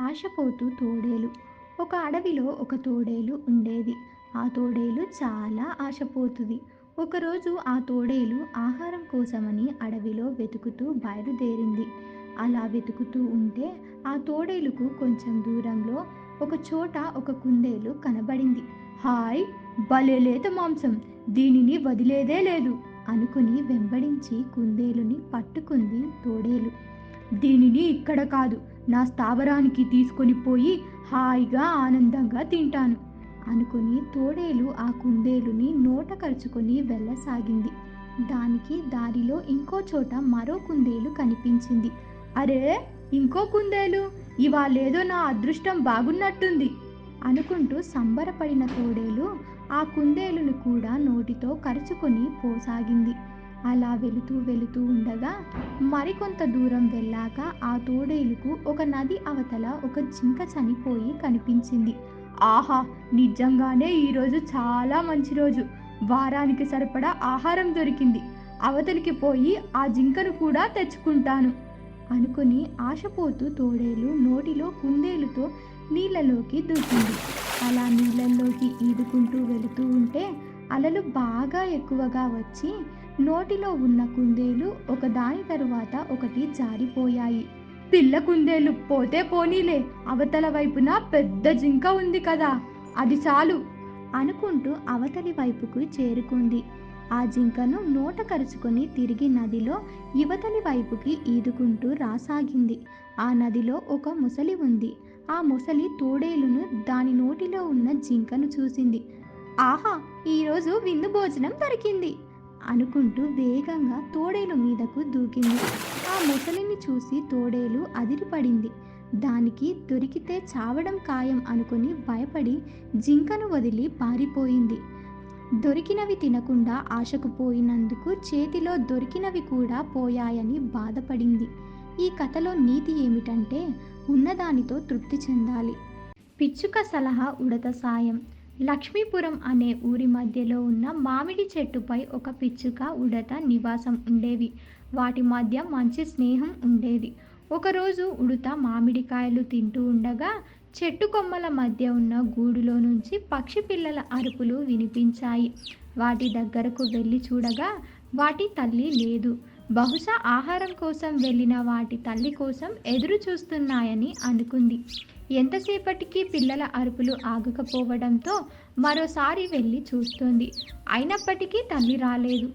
ఆశపోతూ తోడేలు. ఒక అడవిలో ఒక తోడేలు ఉండేది. ఆ తోడేలు చాలా ఆశపోతుంది ఒకరోజు ఆ తోడేలు ఆహారం కోసమని అడవిలో వెతుకుతూ బయలుదేరింది. అలా వెతుకుతూ ఉంటే ఆ తోడేలుకు కొంచెం దూరంలో ఒక చోట ఒక కుందేలు కనబడింది. హాయ్! భలే లేత మాంసం! దీనిని వదిలేదే లేదు! అనుకుని వెంబడించి కుందేలుని పట్టుకుంది తోడేలు. దీనిని ఇక్కడ కాదు నా స్థావరానికి తీసుకొని పోయి హాయిగా ఆనందంగా తింటాను అనుకుని తోడేలు ఆ కుందేలుని నోట కరుచుకొని వెళ్ళసాగింది. దానికి దారిలో ఇంకో చోట మరో కుందేలు కనిపించింది. అరే ఇంకో కుందేలు ఇవాళేదో నా అదృష్టం బాగున్నట్టుంది అనుకుంటూ సంబరపడిన తోడేలు ఆ కుందేలును కూడా నోటితో కరుచుకొని పోసాగింది. అలా వెళుతూ వెళుతూ ఉండగా మరికొంత దూరం వెళ్ళాక ఆ తోడేలుకు ఒక నది అవతల ఒక జింక చనిపోయి కనిపించింది. ఆహా! నిజంగానే ఈరోజు చాలా మంచి రోజు. వారానికి సరిపడా ఆహారం దొరికింది. అవతలికి పోయి ఆ జింకను కూడా తెచ్చుకుంటాను. అనుకుని ఆశపోతూ తోడేలు నోటిలో కుందేలుతో నీళ్ళలోకి దూకింది. అలా నీళ్ళల్లోకి ఈదుకుంటూ వెళుతూ ఉంటే అలలు బాగా ఎక్కువగా వచ్చి నోటిలో ఉన్న కుందేలు ఒకదాని తరువాత ఒకటి జారిపోయాయి. పిల్ల కుందేలు పోతే పోనీలే అవతల వైపున పెద్ద జింక ఉంది కదా అది చాలు అనుకుంటూ అవతలి వైపుకు చేరుకుంది. ఆ జింకను నోట కరుచుకొని తిరిగి నదిలో యువతలి వైపుకి ఈదుకుంటూ రాసాగింది. ఆ నదిలో ఒక ముసలి ఉంది. ఆ ముసలి తోడేలును దాని నోటిలో ఉన్న జింకను చూసింది. ఆహా ఈరోజు విందు భోజనం దొరికింది. అనుకుంటూ వేగంగా తోడేలు మీదకు దూకింది. ఆ ముసలిని చూసి తోడేలు అదిరిపడింది. దానికి దొరికితే చావడం ఖాయం అనుకుని భయపడి జింకను వదిలి పారిపోయింది. దొరికినవి తినకుండా ఆశకు పోయినందుకు చేతిలో దొరికినవి కూడా పోయాయని బాధపడింది. ఈ కథలో నీతి ఏమిటంటే ఉన్నదానితో తృప్తి చెందాలి. పిచ్చుక సలహా ఉడత సాయం. లక్ష్మీపురం అనే ఊరి మధ్యలో ఉన్న మామిడి చెట్టుపై ఒక పిచ్చుక ఉడత నివాసం ఉండేవి. వాటి మధ్య మంచి స్నేహం ఉండేది. ఒకరోజు ఉడత మామిడికాయలు తింటూ ఉండగా చెట్టు కొమ్మల మధ్య ఉన్న గూడులో నుంచి పక్షి పిల్లల అరుపులు వినిపించాయి. వాటి దగ్గరకు వెళ్ళి చూడగా వాటి తల్లి లేదు. బహుశా ఆహారం కోసం వెళ్ళిన వాటి తల్లి కోసం ఎదురు చూస్తున్నాయని అనుకుంది. ఎంతసేపటికి పిల్లల అరుపులు ఆగకపోవడంతో మరోసారి వెళ్ళి చూస్తుంది. అయినప్పటికీ తల్లి రాలేదు.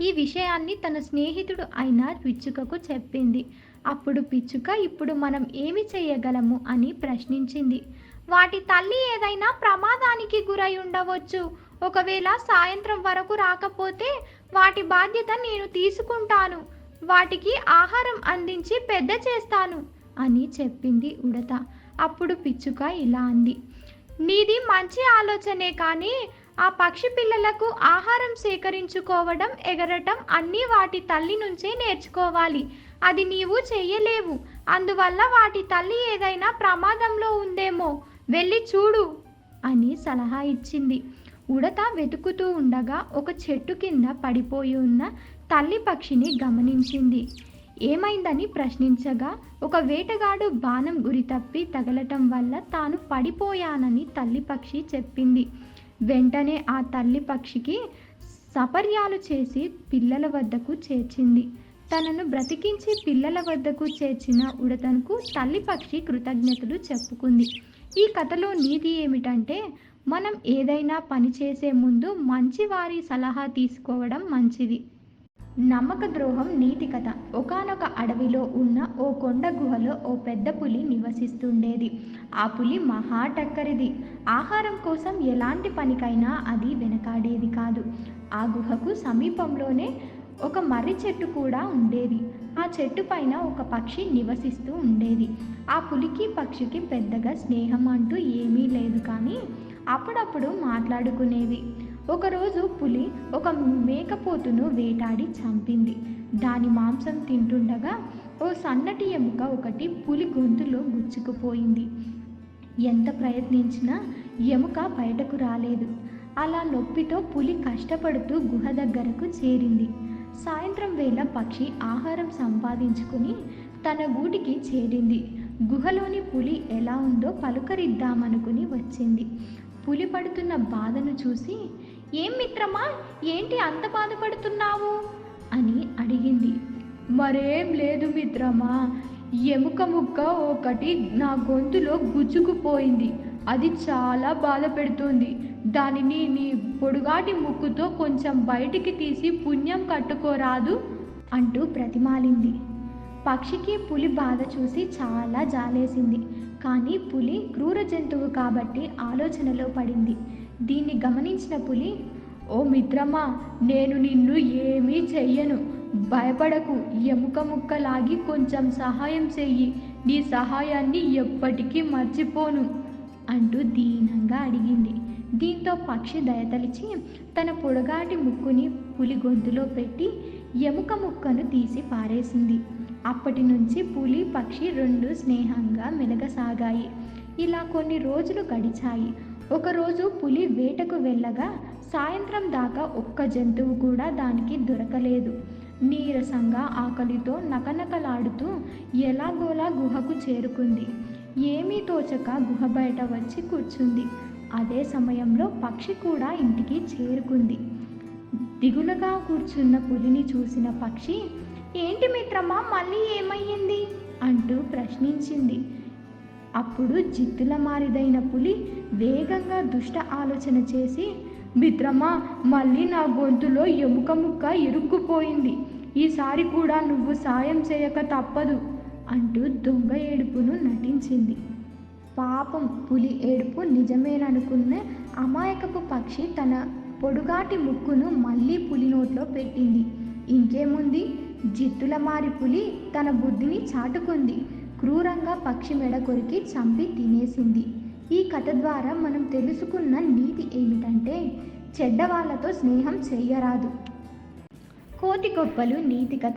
ఈ విషయాన్ని తన స్నేహితుడు అయిన పిచ్చుకకు చెప్పింది. అప్పుడు పిచ్చుక ఇప్పుడు మనం ఏమి చేయగలము? అని ప్రశ్నించింది. వాటి తల్లి ఏదైనా ప్రమాదానికి గురై ఉండవచ్చు. ఒకవేళ సాయంత్రం వరకు రాకపోతే వాటి బాధ్యత నేను తీసుకుంటాను. వాటికి ఆహారం అందించి పెద్ద చేస్తాను అని చెప్పింది ఉడత. అప్పుడు పిచ్చుక ఇలా అంది నీది మంచి ఆలోచనే కానీ ఆ పక్షి పిల్లలకు ఆహారం సేకరించుకోవడం ఎగరటం అన్నీ వాటి తల్లి నుంచే నేర్చుకోవాలి. అది నీవు చేయలేవు అందువల్ల వాటి తల్లి ఏదైనా ప్రమాదంలో ఉందేమో వెళ్ళి చూడు అని సలహా ఇచ్చింది. ఉడత వెతుకుతూ ఉండగా ఒక చెట్టు కింద పడిపోయి ఉన్న తల్లి పక్షిని గమనించింది. ఏమైందని ప్రశ్నించగా ఒక వేటగాడు బాణం గురి తప్పి తగలటం వల్ల తాను పడిపోయానని తల్లి పక్షి చెప్పింది. వెంటనే ఆ తల్లి పక్షికి సపర్యాలు చేసి పిల్లల వద్దకు చేర్చింది. తనను బ్రతికించి పిల్లల వద్దకు చేర్చిన ఉడతనుకు తల్లి పక్షి కృతజ్ఞతలు చెప్పుకుంది. ఈ కథలో నీతి ఏమిటంటే మనం ఏదైనా పని చేసే ముందు మంచి వారి సలహా తీసుకోవడం మంచిది. నమ్మక ద్రోహం నీతి కథ. ఒకనొక అడవిలో ఉన్న ఓ కొండ గుహలో ఓ పెద్ద పులి నివసిస్తుండేది. ఆ పులి మహా టక్కరిది ఆహారం కోసం ఎలాంటి పనికైనా అది వెనకాడేది కాదు. ఆ గుహకు సమీపంలోనే ఒక మర్రి చెట్టు కూడా ఉండేది. ఆ చెట్టు పైన ఒక పక్షి నివసిస్తూ ఉండేది. ఆ పులికి పక్షికి పెద్దగా స్నేహం అంటూ ఏమీ లేదు కానీ అప్పుడప్పుడు మాట్లాడుకునేవి. ఒకరోజు పులి ఒక మేకపోతును వేటాడి చంపింది. దాని మాంసం తింటుండగా ఓ సన్నటి ఎముక ఒకటి పులి గొంతులో గుచ్చుకుపోయింది. ఎంత ప్రయత్నించినా ఎముక బయటకు రాలేదు. అలా నొప్పితో పులి కష్టపడుతూ గుహ దగ్గరకు చేరింది. సాయంత్రం వేళ పక్షి ఆహారం సంపాదించుకుని తన గూటికి చేరింది. గుహలోని పులి ఎలా ఉందో పలుకరిద్దామనుకుని వచ్చింది. పులి పడుతున్న బాధను చూసి ఏం మిత్రమా ఏంటి అంత బాధపడుతున్నావు? అని అడిగింది. మరేం లేదు మిత్రమా ఎముక ముక్క ఒకటి నా గొంతులో గుచ్చుకుపోయింది. అది చాలా బాధ పెడుతుంది. దానిని నీ పొడుగాటి ముక్కుతో కొంచెం బయటికి తీసి పుణ్యం కట్టుకోరాదు అంటూ ప్రతిమాలింది. పక్షికి పులి బాధ చూసి చాలా జాలేసింది. కానీ పులి క్రూర జంతువు కాబట్టి ఆలోచనలో పడింది. దీన్ని గమనించిన పులి ఓ మిత్రమా నేను నిన్ను ఏమీ చెయ్యను. భయపడకు ఎముక ముక్క లాగి కొంచెం సహాయం చెయ్యి. నీ సహాయాన్ని ఎప్పటికీ మర్చిపోను అంటూ దీనంగా అడిగింది. దీంతో పక్షి దయతలిచి తన పొడగాటి ముక్కుని పులి గొంతులో పెట్టి ఎముక ముక్కను తీసి పారేసింది. అప్పటి నుంచి పులి పక్షి రెండు స్నేహంగా మెలగసాగాయి. ఇలా కొన్ని రోజులు గడిచాయి. ఒకరోజు పులి వేటకు వెళ్ళగా సాయంత్రం దాకా ఒక్క జంతువు కూడా దానికి దొరకలేదు. నీరసంగా ఆకలితో నకనకలాడుతూ ఎలాగోలా గుహకు చేరుకుంది. ఏమీ తోచక గుహ బయట వచ్చి కూర్చుంది. అదే సమయంలో పక్షి కూడా ఇంటికి చేరుకుంది. దిగులుగా కూర్చున్న పులిని చూసిన పక్షి ఏంటి మిత్రమా మళ్ళీ ఏమయ్యింది? అంటూ ప్రశ్నించింది. అప్పుడు జిత్తుల మారిదైన పులి వేగంగా దుష్ట ఆలోచన చేసి మిత్రమా మళ్ళీ నా గొంతులో ఎముక ముక్క ఇరుక్కుపోయింది. ఈసారి కూడా నువ్వు సాయం చేయక తప్పదు అంటూ దొంగ ఏడుపును నటించింది. పాపం పులి ఏడుపు నిజమేననుకున్న అమాయకపు పక్షి తన పొడుగాటి ముక్కును మళ్ళీ పులి నోట్లో పెట్టింది. ఇంకేముంది? జిత్తుల మారి పులి తన బుద్ధిని చాటుకుంది. క్రూరంగా పక్షి మెడ కొరికి చంపి తినేసింది. ఈ కథ ద్వారా మనం తెలుసుకున్న నీతి ఏమిటంటే చెడ్డవాళ్ళతో స్నేహం చేయరాదు కోతి గొప్పలు నీతి కథ.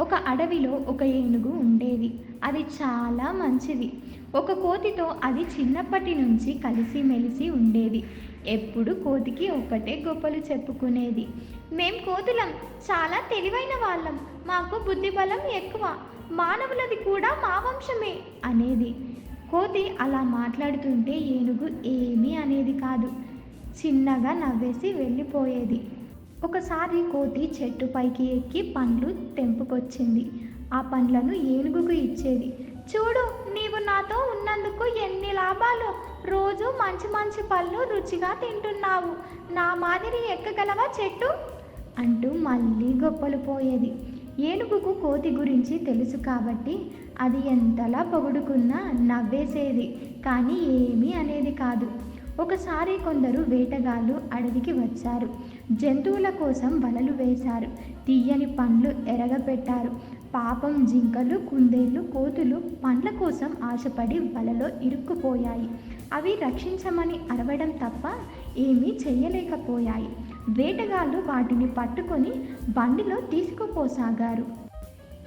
ఒక అడవిలో ఒక ఏనుగు ఉండేది. అది చాలా మంచిది. ఒక కోతితో అది చిన్నప్పటి నుంచి కలిసిమెలిసి ఉండేది. ఎప్పుడు కోతికి ఒక్కటే గొప్పలు చెప్పుకునేది. మేం కోతులం చాలా తెలివైన వాళ్ళం మాకు బుద్ధిబలం ఎక్కువ మానవులది కూడా మా వంశమే అనేది. కోతి అలా మాట్లాడుతుంటే ఏనుగు ఏమీ అనేది కాదు చిన్నగా నవ్వేసి వెళ్ళిపోయేది. ఒకసారి కోతి చెట్టు పైకి ఎక్కి పండ్లు తెంపుకొచ్చింది. ఆ పండ్లను ఏనుగుకు ఇచ్చేది. చూడు నీవు నాతో ఉన్నందుకు ఎన్ని లాభాలు. రోజు మంచి మంచి పళ్ళు రుచిగా తింటున్నావు. నా మాదిరి ఎక్కగలవా చెట్టు? అంటూ మళ్ళీ గొప్పలు పోయేది. ఏనుగుకు కోతి గురించి తెలుసు కాబట్టి అది ఎంతలా పొగుడుకున్నా నవ్వేసేది. కానీ ఏమీ అనేది కాదు. ఒకసారి కొందరు వేటగాళ్ళు అడవికి వచ్చారు. జంతువుల కోసం వలలు వేశారు. తీయని పండ్లు ఎరగబెట్టారు పాపం జింకలు కుందేళ్ళు కోతులు పండ్ల కోసం ఆశపడి వలలో ఇరుక్కుపోయాయి. అవి రక్షించమని అరవడం తప్ప ఏమీ చేయలేకపోయాయి. వేటగాళ్ళు వాటిని పట్టుకొని బండిలో తీసుకుపోసాగారు.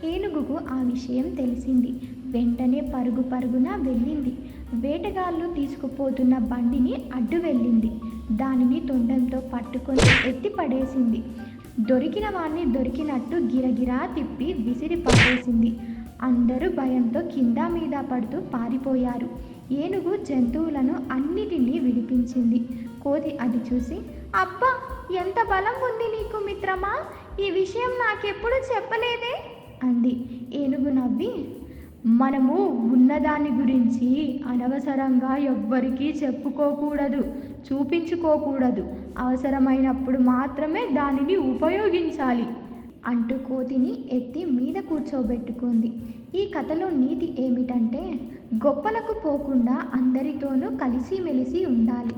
ఏనుగుకు ఆ విషయం తెలిసింది. వెంటనే పరుగు పరుగున వెళ్ళింది. వేటగాళ్ళు తీసుకుపోతున్న బండిని అడ్డు వెళ్ళింది. దానిని తొండంతో పట్టుకొని ఎత్తి పడేసింది. దొరికిన వాడిని దొరికినట్టు గిరగిరా తిప్పి విసిరి పడేసింది అందరూ భయంతో కింద మీద పడుతూ పారిపోయారు. ఏనుగు జంతువులను అన్నిటినీ విడిపించింది. కోతి అది చూసి అబ్బా ఎంత బలం ఉంది నీకు మిత్రమా? ఈ విషయం నాకెప్పుడు చెప్పలేదే? అంది. ఏనుగు నవ్వి మనము ఉన్నదాని గురించి అనవసరంగా ఎవ్వరికీ చెప్పుకోకూడదు చూపించుకోకూడదు. అవసరమైనప్పుడు మాత్రమే దానిని ఉపయోగించాలి. అంటూ కోతిని ఎత్తి మీద కూర్చోబెట్టుకుంది. ఈ కథలో నీతి ఏమిటంటే గొప్పలకు పోకుండా అందరితోనూ కలిసిమెలిసి ఉండాలి.